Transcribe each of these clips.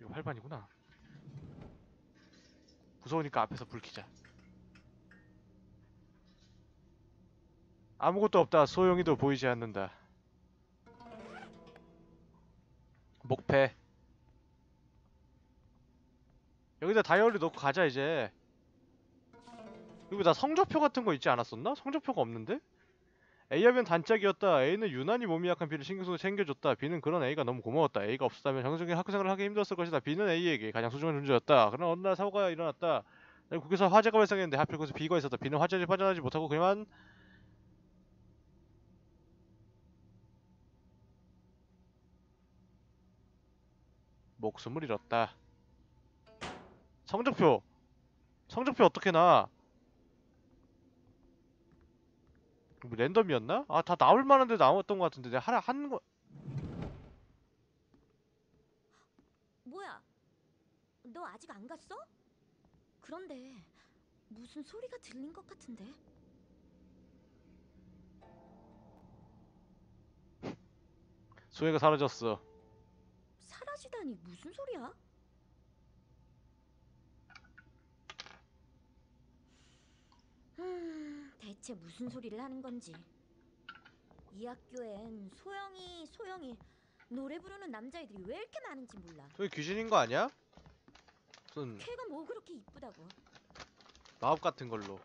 이거 활반이구나. 무서우니까 앞에서 불 켜자. 아무것도 없다. 소용이도 보이지 않는다. 목패. 여기다 다이어리 넣고 가자 이제. 그리고 나 성적표 같은 거 있지 않았었나? 성적표가 없는데? A하면 단짝이었다. A는 유난히 몸이 약한 B를 신경쓰고 챙겨줬다. B는 그런 A가 너무 고마웠다. A가 없었다면 정상적인 학교생활을 하기 힘들었을 것이다. B는 A에게 가장 소중한 존재였다. 그러나 어느 날 사고가 일어났다. 국에서 화재가 발생했는데 하필 그것에 B가 있었다. B는 화재를 빠져나지 못하고 그만 목숨을 잃었다. 성적표. 성적표 어떻게 나? 뭐 랜덤이었나? 아 다 나올 만한데 나왔던 것 같은데 내가 하나 한 거. 뭐야? 너 아직 안 갔어? 그런데 무슨 소리가 들린 것 같은데? 소혜가 사라졌어. 사라지다니 무슨 소리야? 음, 대체 무슨 소리를 하는 건지. 이 학교엔 소영이, 소영이 노래 부르는 남자애들이 왜 이렇게 많은지 몰라. 소혜 귀신인 거 아니야? 무슨 걔가 뭐 그렇게 이쁘다고? 마법 같은 걸로.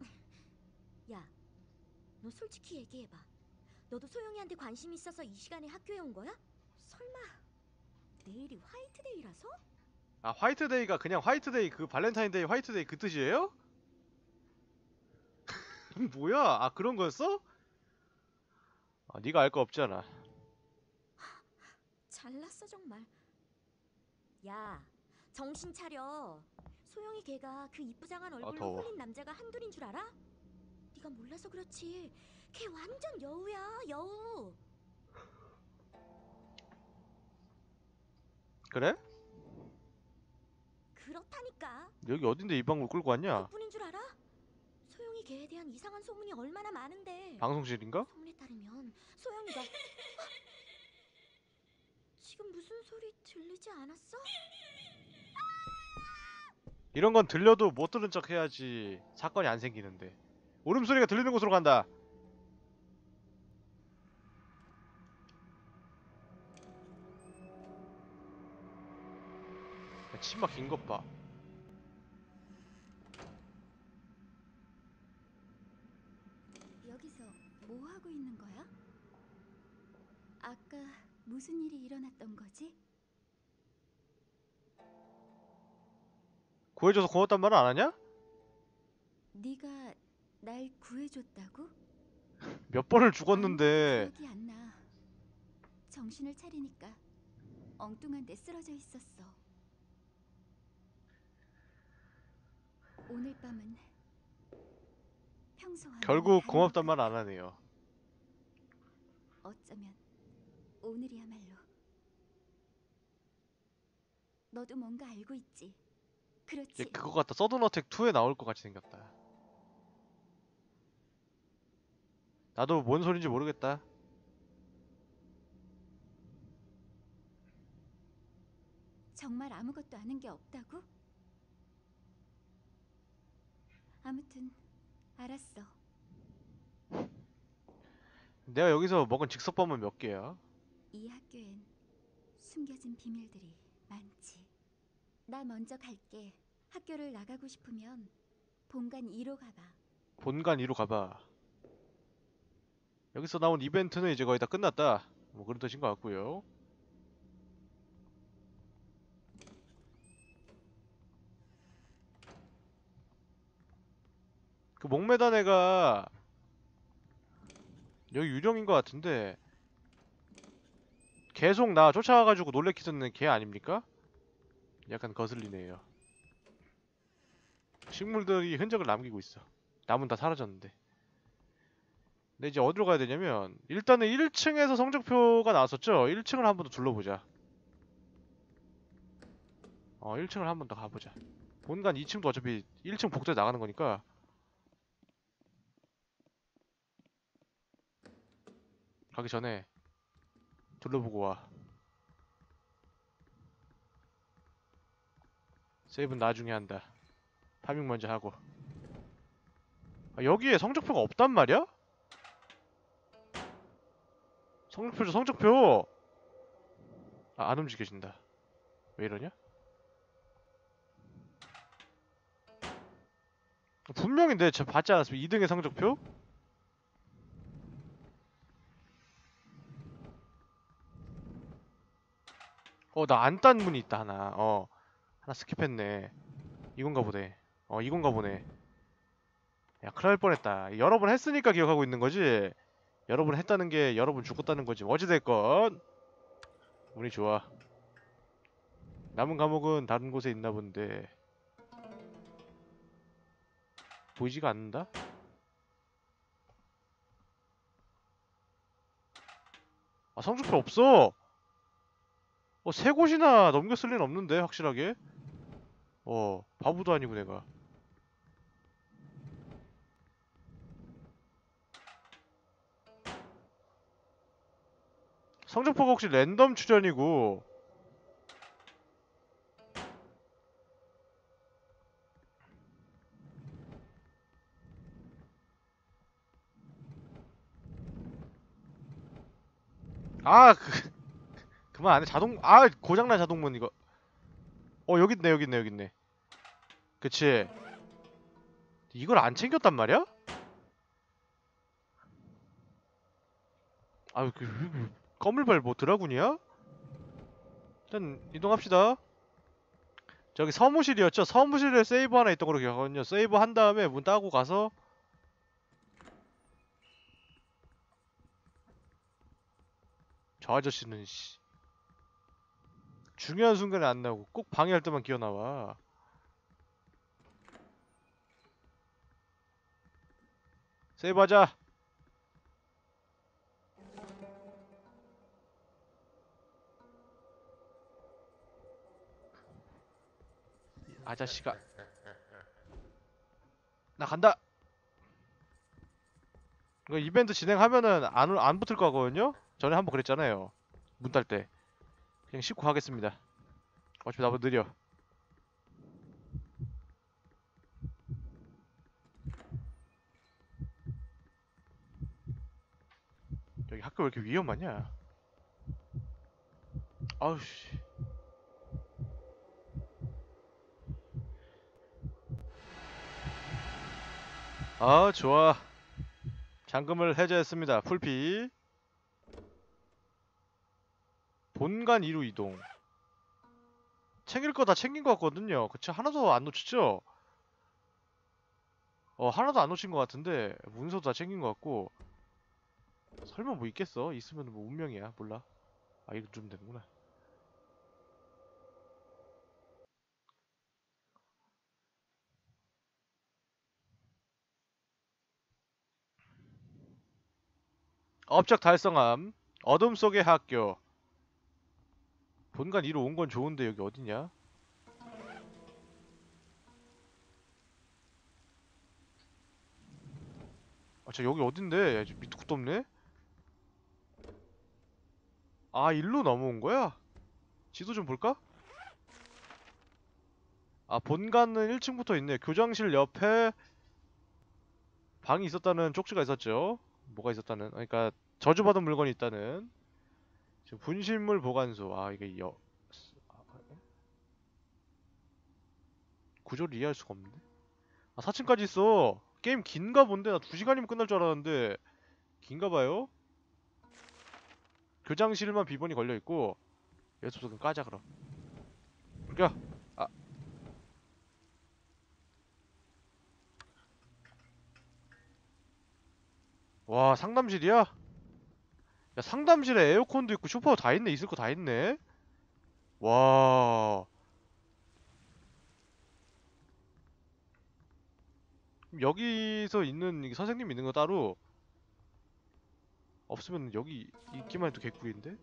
야, 너 솔직히 얘기해봐. 너도 소영이한테 관심 있어서 이 시간에 학교에 온 거야? 설마 내일이 화이트데이라서? 아 화이트데이가 그냥 화이트데이 그 발렌타인데이 화이트데이 그 뜻이에요? 뭐야? 아 그런 거였어? 아 네가 알 거 없잖아. 잘났어 정말. 야, 정신 차려. 소영이 걔가 그 이쁘장한 얼굴로 더워. 홀린 남자가 한둘인 줄 알아? 네가 몰라서 그렇지. 걔 완전 여우야, 여우. 그래? 그렇다니까. 여기 어딘데 이 방울 끌고 왔냐? 그뿐인 줄 알아? 소영이 걔에 대한 이상한 소문이 얼마나 많은데. 방송실인가? 소문에 따르면 소영이가 지금 무슨 소리 들리지 않았어? 이런 건 들려도 못 들은 척 해야지 사건이 안 생기는데. 울음소리가 들리는 곳으로 간다. 치마 긴 것 봐. 여기서 뭐 하고 있는 거야? 아까 무슨 일이 일어났던 거지? 구해줘서 고맙단 말은 안 하냐? 네가 날 구해줬다고? 몇 번을 죽었는데 기억이 안 나. 정신을 차리니까 엉뚱한 데 쓰러져 있었어. 오늘 밤은 평소와 결국 고맙단 말 안 하네요. 어쩌면 오늘이야말로 너도 뭔가 알고 있지. 얘 그렇지. 그거 같다. 서든 어택 2에 나올 것 같이 생겼다. 나도 뭔 소린지 모르겠다. 정말 아무것도 아는 게 없다고? 아무튼 알았어. 내가 여기서 먹은 즉석밥은 몇 개야? 이 학교엔 숨겨진 비밀들이 많지. 나 먼저 갈게. 학교를 나가고 싶으면 본관 2로 가봐. 본관 2로 가봐. 여기서 나온 이벤트는 이제 거의 다 끝났다. 뭐 그런 뜻인 것 같고요. 그 목매단 애가 여기 유령인 것 같은데 계속 나 쫓아와가지고 놀래키는 걔 아닙니까? 약간 거슬리네요. 식물들이 흔적을 남기고 있어. 남은 다 사라졌는데. 근데 이제 어디로 가야 되냐면 일단은 1층에서 성적표가 나왔었죠? 1층을 한 번 더 둘러보자. 어 1층을 한 번 더 가보자. 본관 2층도 어차피 1층 복도에 나가는 거니까 가기 전에 둘러보고 와. 세이브는 나중에 한다. 파밍 먼저 하고. 아, 여기에 성적표가 없단 말이야? 성적표죠 성적표! 아, 안 움직여진다. 왜 이러냐? 분명히 내저 받지 않았으면 2등의 성적표? 어, 나 안 딴 문이 있다, 하나. 어. 하나 스킵했네. 이건가 보네. 어, 이건가 보네. 야, 큰일 날 뻔했다. 여러 번 했으니까 기억하고 있는 거지. 여러 번 했다는 게 여러 번 죽었다는 거지. 어찌됐건. 운이 좋아. 남은 감옥은 다른 곳에 있나 본데. 보이지가 않는다? 아, 성적표 없어! 어, 세 곳이나 넘겼을 리는 없는데, 확실하게. 어, 바보도 아니고 내가. 성적표가 혹시 랜덤 추전이고 아, 그, 그만 안 해. 자동, 아, 고장난 자동문 이거. 어, 여기 있네, 여기 있네, 여기 있네. 그치. 이걸 안 챙겼단 말이야? 아유, 그, 그, 꺼물발 뭐 드라군이야? 일단 이동합시다. 저기 사무실이었죠? 사무실에 세이브 하나 있던 걸로 기억하거든요. 세이브 한 다음에 문 따고 가서 저 아저씨는 씨 중요한 순간에 안 나오고 꼭 방해할 때만 기어 나와. 세이브하자. 아저씨가 나 간다. 이거 이벤트 진행하면은 안, 올- 안 붙을 거거든요? 전에 한번 그랬잖아요. 문 딸 때. 그냥 싣고 가겠습니다. 어차피 나보다 느려. 여기 학교 왜 이렇게 위험하냐? 아우씨. 아, 좋아. 잠금을 해제했습니다. 풀피. 본관 2로 이동. 챙길 거 다 챙긴 것 같거든요. 그쵸? 하나도 안 놓치죠? 어, 하나도 안 놓친 것 같은데, 문서도 다 챙긴 것 같고. 설마 뭐 있겠어? 있으면 뭐 운명이야. 몰라. 아, 이거 좀 되는구나. 업적 달성함. 어둠 속의 학교. 본관 2로 온 건 좋은데 여기 어디냐? 아, 저 여기 어딘데? 밑도 끝도 없네? 아, 일로 넘어온 거야? 지도 좀 볼까? 아, 본관은 1층부터 있네. 교장실 옆에 방이 있었다는 쪽지가 있었죠. 뭐가 있었다는? 그러니까 저주받은 물건이 있다는. 지금 분실물 보관소. 아, 이게 여? 구조를 이해할 수가 없는데. 아, 4층까지 있어. 게임 긴가 본데 나 2시간이면 끝날 줄 알았는데 긴가 봐요. 교장실만 비번이 걸려 있고 여수석은 까자 그럼. 야. 아. 와, 상담실이야? 야, 상담실에 에어컨도 있고 쇼파도 다 있네. 있을 거 다 있네. 와. 여기서 있는 이 선생님 있는 거 따로 없으면 여기 있기만 해도 개꿀인데?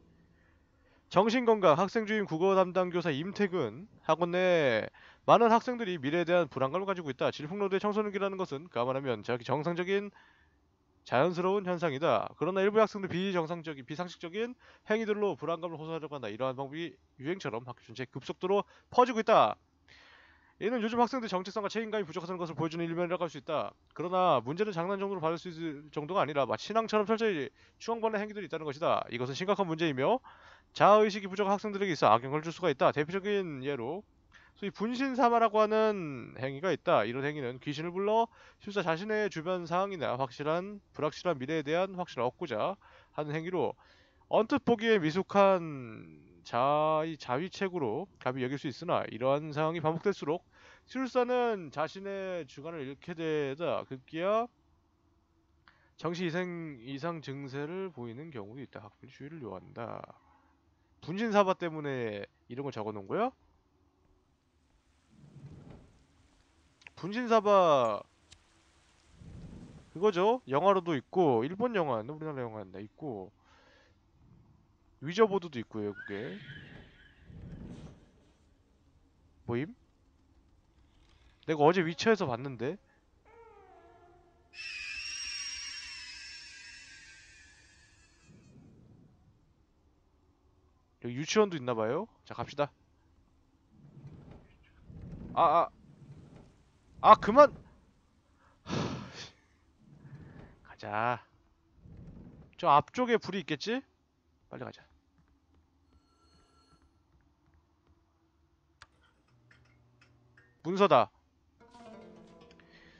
정신건강 학생주임 국어 담당 교사 임택은 학원 내 많은 학생들이 미래에 대한 불안감을 가지고 있다. 질풍노도의 청소년기라는 것은 감안하면 자기 정상적인 자연스러운 현상이다. 그러나 일부 학생들 비정상적인 비상식적인 행위들로 불안감을 호소하려고 한다. 이러한 방법이 유행처럼 학교 전체에 급속도로 퍼지고 있다. 이는 요즘 학생들 정체성과 책임감이 부족하다는 것을 보여주는 일면이라고 할 수 있다. 그러나 문제는 장난 정도로 받을 수 있을 정도가 아니라 마치 신앙처럼 철저히 추앙받는 행위들이 있다는 것이다. 이것은 심각한 문제이며 자아의식이 부족한 학생들에게 있어 악영향을 줄 수가 있다. 대표적인 예로 소위 분신사마라고 하는 행위가 있다. 이런 행위는 귀신을 불러 실사 자신의 주변 상황이나 확실한 불확실한 미래에 대한 확신을 얻고자 하는 행위로 언뜻 보기에 미숙한 자의 자위책으로 감히 여길 수 있으나 이러한 상황이 반복될수록 실사는 자신의 주관을 잃게 되다 급기야 정시 이상, 증세를 보이는 경우도 있다. 학부의 주의를 요한다. 분신사바 때문에 이런 걸 적어놓은 거야? 분신사바 그거죠. 영화로도 있고 일본 영화였나? 우리나라 영화였나? 있고 위저보드도 있고요 그게 뭐임? 내가 어제 위쳐에서 봤는데. 여기 유치원도 있나봐요? 자 갑시다. 아아 아, 아, 그만 가자 저 앞쪽에 불이 있겠지? 빨리 가자 문서다.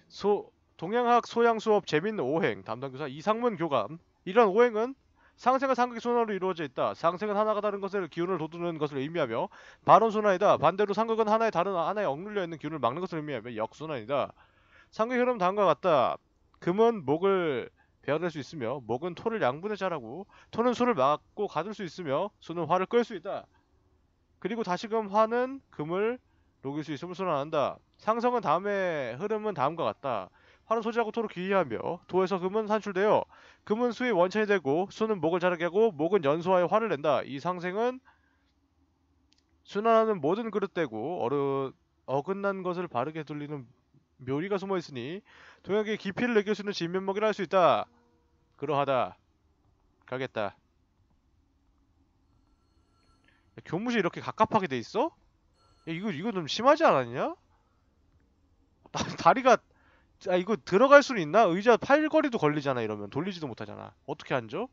소 동양학 소양 수업 재밌는 오행 담당 교사 이상문 교감. 이런 오행은 상생과 상극의 순환으로 이루어져 있다. 상생은 하나가 다른 것을 기운을 돋우는 것을 의미하며 반원 순환이다. 반대로 상극은 하나의 다른 하나에 억눌려 있는 기운을 막는 것을 의미하며 역순환이다. 상극의 흐름 다음과 같다. 금은 목을 베어낼 수 있으며 목은 토를 양분해 자라고 토는 수를 막고 가둘 수 있으며 수는 화를 끌 수 있다. 그리고 다시금 화는 금을 녹일 수 있음을 선언한다. 상성은 다음의 흐름은 다음과 같다. 화는 소지하고 토로 기이하며 도에서 금은 산출되어 금은 수의 원천이 되고 수는 목을 자라게 하고 목은 연소하여 화를 낸다. 이 상생은 순환하는 모든 그릇되고 어느 어긋난 것을 바르게 돌리는 묘리가 숨어 있으니 동혁의 깊이를 느낄 수 있는 진면목이라 할 수 있다. 그러하다. 가겠다. 교무실 이렇게 갑갑하게 돼 있어? 야, 이거 이거 좀 심하지 않았냐? 다, 다리가 아 이거 들어갈 수는 있나? 의자 팔걸이도 걸리잖아 이러면 돌리지도 못하잖아. 어떻게 앉아?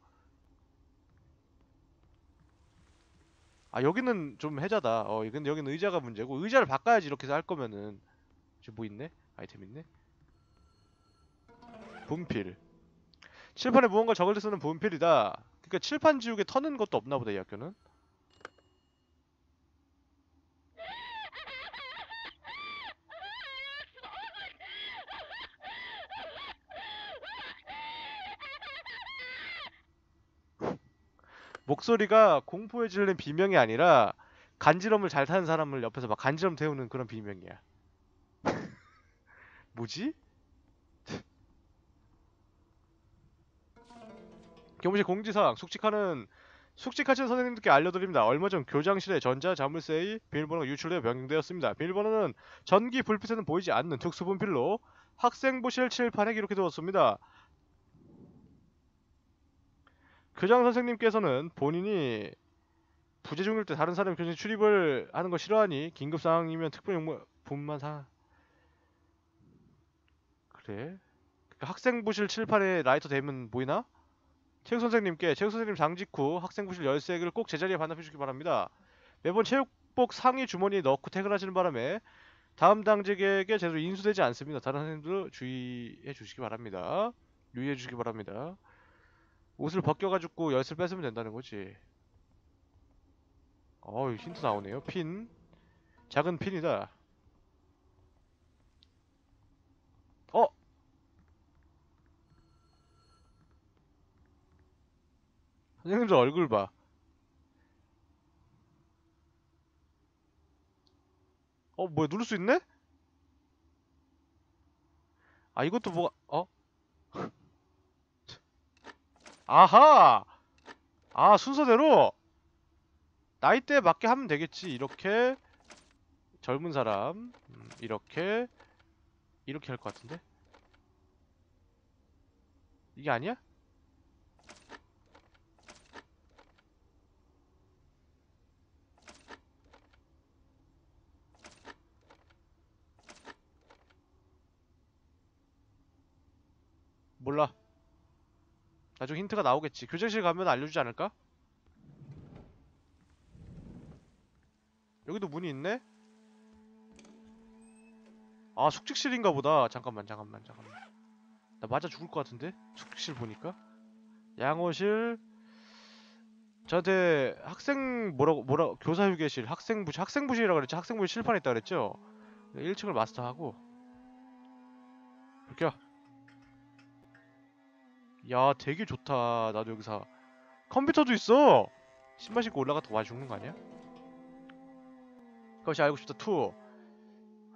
아 여기는 좀 해자다. 어 근데 여기는 의자가 문제고 의자를 바꿔야지 이렇게 해서 할 거면은 지금 뭐 있네? 아이템 있네? 분필 칠판에 무언가 적을 때 쓰는 분필이다. 그러니까 칠판 지우개 터는 것도 없나 보다 이 학교는. 목소리가 공포에 질린 비명이 아니라 간지럼을 잘 타는 사람을 옆에서 막 간지럼 태우는 그런 비명이야. 뭐지? 교무실 공지사항 숙직하는 숙직하신 선생님들께 알려드립니다. 얼마 전 교장실에 전자 자물쇠의 비밀번호가 유출되어 변경되었습니다. 비밀번호는 전기 불빛에는 보이지 않는 특수 분필로 학생부실 칠판에 기록해 두었습니다. 교장 선생님께서는 본인이 부재 중일 때 다른 사람이 교실 출입을 하는 거 싫어하니 긴급 상황이면 특별 용무 분만 사 그래 그 학생부실 칠판에 라이터 대면 보이나? 체육 선생님께 체육 선생님 장직 후 학생부실 열쇠를 꼭 제자리에 반납해 주기 바랍니다. 매번 체육복 상의 주머니에 넣고 퇴근하시는 바람에 다음 당직에게 제대로 인수되지 않습니다. 다른 선생님도 주의해 주시기 바랍니다. 유의해 주시기 바랍니다. 옷을 벗겨가지고 열쇠를 뺏으면 된다는 거지. 어이 힌트 나오네요. 핀. 작은 핀이다. 어? 선생님들 얼굴 봐. 어, 뭐야, 누를 수 있네? 아, 이것도 뭐가, 어? 아하! 아, 순서대로 나이대에 맞게 하면 되겠지. 이렇게 젊은 사람, 음, 이렇게 이렇게 할 것 같은데? 이게 아니야? 몰라. 나중 힌트가 나오겠지. 교장실 가면 알려주지 않을까? 여기도 문이 있네? 아 숙직실인가 보다. 잠깐만 잠깐만 잠깐만. 나 맞아 죽을 것 같은데? 숙직실 보니까? 양호실. 저한테 학생 뭐라고 뭐라 교사 휴게실 학생부실 학생부실이라고 그랬지? 학생부실 칠판 있다 그랬죠? 1층을 마스터하고. 이렇게 야 되게 좋다 나도 여기서. 컴퓨터도 있어. 신발 신고 올라갔다 와 죽는 거 아니야? 그것이 알고 싶다. 2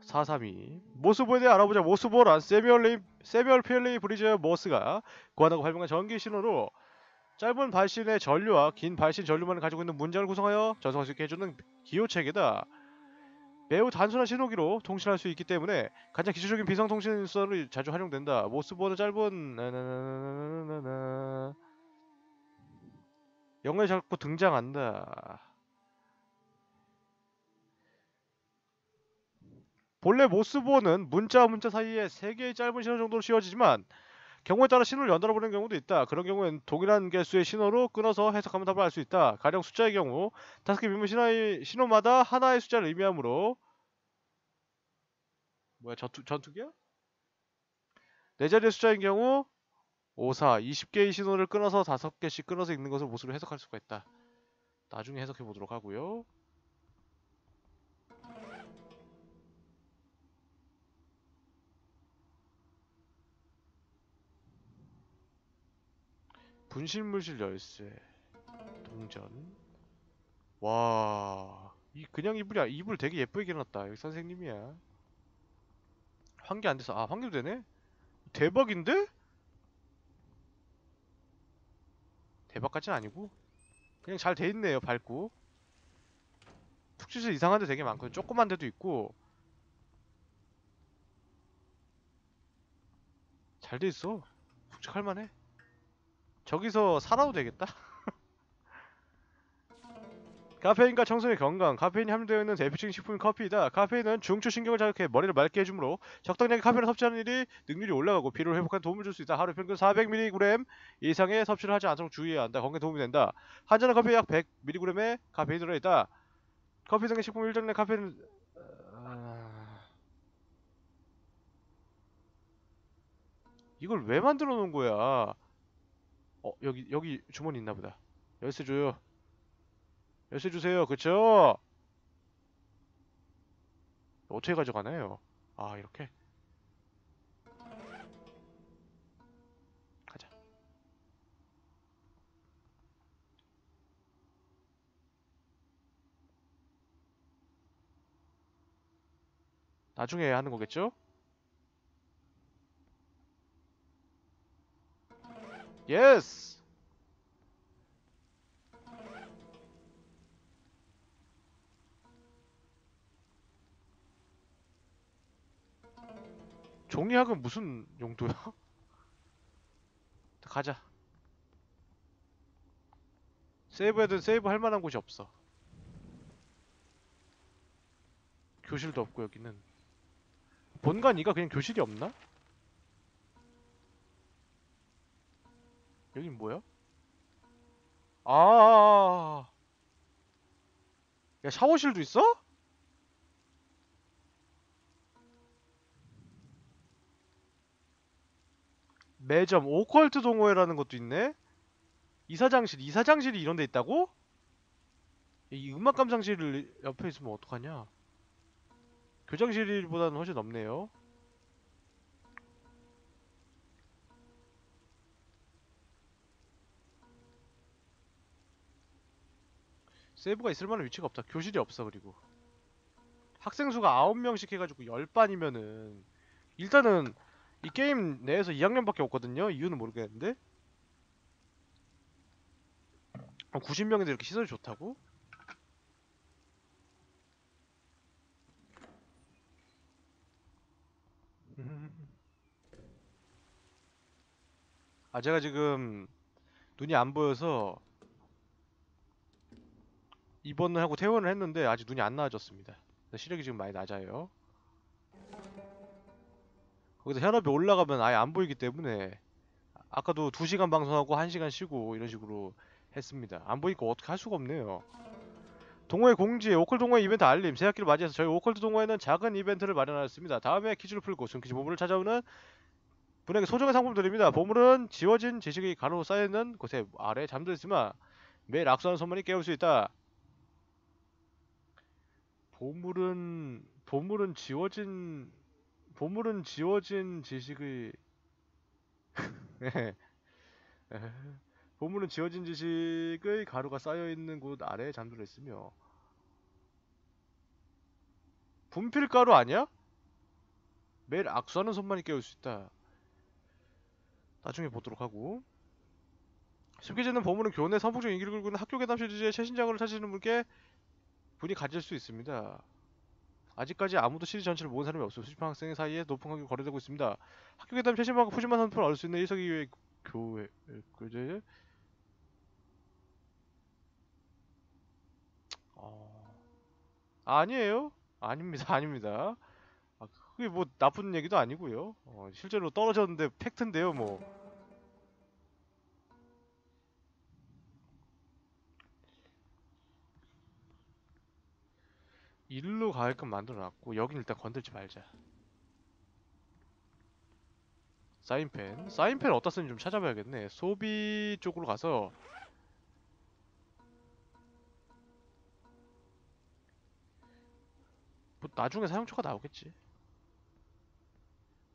432 모스보에 대해 알아보자. 모스보란 세비얼리 세비얼 필리 브리즈 모스가 고안하고 활용한 전기 신호로 짧은 발신의 전류와 긴 발신 전류만을 가지고 있는 문장을 구성하여 전송할 수 있게 해주는 기호체계다. 매우 단순한 신호기로 통신할 수 있기 때문에 가장 기초적인 비상통신수단으로 자주 활용된다. 모스보는 짧은 나나나나나나나 영어에 자꾸 등장한다. 본래 모스보는 문자와 문자 사이에 3개의 짧은 신호 정도로 씌워지지만 경우에 따라 신호를 연달아 보내는 경우도 있다. 그런 경우엔 동일한 개수의 신호로 끊어서 해석하면 답을 알 수 있다. 가령 숫자의 경우 다섯 개 미분 신호의, 신호마다 하나의 숫자를 의미하므로 뭐야 전투, 전투기야? 네 자리의 숫자인 경우 5, 4, 20개의 신호를 끊어서 다섯 개씩 끊어서 읽는 것을 모습으로 해석할 수가 있다. 나중에 해석해 보도록 하고요. 분실물실 열쇠 동전 와, 이 그냥 이불이 야 이불 되게 예쁘게 해놨다. 여기 선생님이야. 환기 안 돼서 아 환기도 되네? 대박인데? 대박까진 아니고 그냥 잘 돼 있네요. 밝고 푹치실 이상한 데 되게 많거든. 조그만 데도 있고 잘 돼 있어. 푹직할 만해. 저기서 살아도 되겠다. 카페인과 청소의 건강. 카페인이 함유되어 있는 대표적인 식품인 커피이다. 카페인은 중추 신경을 자극해 머리를 맑게 해주므로 적당량의 카페인을 섭취하는 일이 능률이 올라가고 피로를 회복하는 도움을 줄 수 있다. 하루 평균 400mg 이상의 섭취를 하지 않도록 주의해야 한다. 건강에 도움이 된다. 한 잔의 커피에 약 100mg의 카페인이 들어있다. 커피 등의 식품 일정 내 카페인 아... 이걸 왜 만들어 놓은 거야? 어 여기 여기 주머니 있나 보다. 열쇠 줘요. 열쇠 주세요. 그쵸? 어떻게 가져가나요? 아 이렇게 가자. 나중에 하는 거겠죠? 예스! 종이학은 무슨 용도야? 가자. 세이브해도 세이브 할 만한 곳이 없어. 교실도 없고 여기는. 본관 이가 그냥 교실이 없나? 여긴 뭐야? 아. 야 샤워실도 있어? 매점 오컬트 동호회라는 것도 있네. 이사장실, 이사장실이 이런 데 있다고? 이 음악 감상실 옆에 있으면 어떡하냐? 교장실보다는 훨씬 넓네요. 세이브가 있을 만한 위치가 없다. 교실이 없어 그리고. 학생 수가 9명씩 해가지고 10반이면은 일단은 이 게임 내에서 2학년밖에 없거든요. 이유는 모르겠는데. 90명인데 이렇게 시설이 좋다고? 아 제가 지금 눈이 안 보여서 입원을 하고 퇴원을 했는데 아직 눈이 안 나아졌습니다. 시력이 지금 많이 낮아요. 거기서 혈압이 올라가면 아예 안 보이기 때문에 아까도 2시간 방송하고 1시간 쉬고 이런 식으로 했습니다. 안 보이니까 어떻게 할 수가 없네요. 동호회 공지, 오컬 동호회 이벤트 알림, 새학기를 맞이해서 저희 오컬트 동호회는 작은 이벤트를 마련하였습니다. 다음에 퀴즈를 풀고 숨기지 보물을 찾아오는 분에게 소정의 상품 드립니다. 보물은 지워진 지식이 가로 쌓여있는 곳에 아래 잠들어 있으면 매일 악수하는 선물이 깨울 수 있다. 보물은 보물은 지워진 보물은 지워진 지식의 보물은 지워진 지식의 가루가 쌓여 있는 곳 아래에 잠들어 있으며 분필 가루 아니야? 매일 악수하는 손만이 깨울 수 있다. 나중에 보도록 하고 숨겨지는 보물은 교내 선풍적 인기를 끌고 있는 학교 괴담 시리즈의 최신작을 찾으시는 분께 분이 가질 수 있습니다. 아직까지 아무도 시리즈 전체를 모은 사람이 없어 수집한 학생 사이에 높은 가격이 거래되고 있습니다. 학교 괴담 최신작과 푸짐한 상품을 얻을 수 있는 일석이조의 교회 그제 어... 아니에요? 아닙니다, 아닙니다. 아, 그게 뭐 나쁜 얘기도 아니고요. 어, 실제로 떨어졌는데 팩트인데요, 뭐. 일로 가게끔 만들어놨고 여긴 일단 건들지 말자. 사인펜, 사인펜 어디다 쓰는지 좀 찾아봐야겠네. 소비 쪽으로 가서 뭐 나중에 사용처가 나오겠지.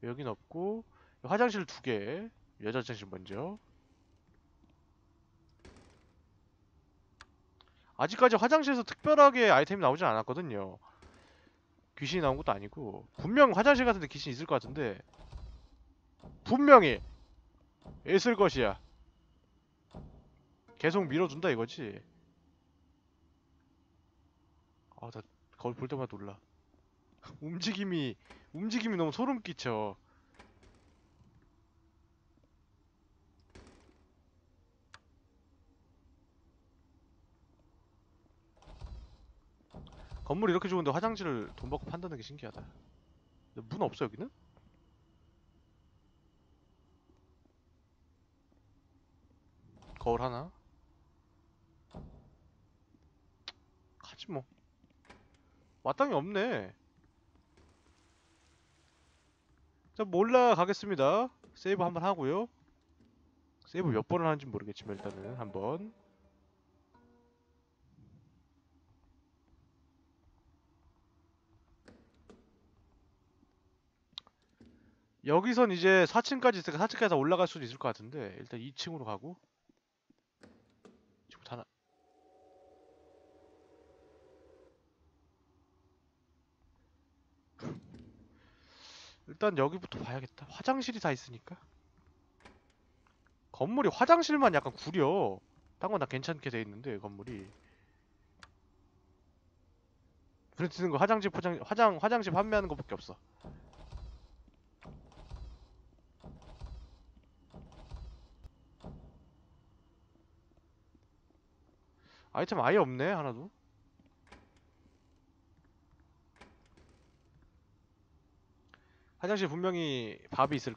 여긴 없고 화장실 두 개. 여자 화장실 먼저. 아직까지 화장실에서 특별하게 아이템이 나오진 않았거든요. 귀신이 나온 것도 아니고 분명 화장실 같은데 귀신 있을 것 같은데 분명히 있을 것이야. 계속 밀어준다 이거지. 아, 나 거울 볼 때마다 놀라. 움직임이 움직임이 너무 소름 끼쳐. 건물 이렇게 좋은데 화장실을 돈 받고 판다는 게 신기하다. 문 없어 여기는? 거울 하나. 가지 뭐. 마땅히 없네. 자, 몰라 가겠습니다. 세이브 한번 하고요. 세이브 몇 번을 하는지 모르겠지만 일단은 한번. 여기선 이제 4층까지 있으니까 4층까지 다 올라갈 수도 있을 것 같은데 일단 2층으로 가고. 지금 하나 일단 여기부터 봐야겠다. 화장실이 다 있으니까. 건물이 화장실만 약간 구려. 딴 건 다 괜찮게 돼 있는데 건물이. 눈에 띄는 거 화장실 포장 화장 화장실 판매하는 것밖에 없어 아이템 아예 없네 하나도. 화장실 분명히 밥이 있을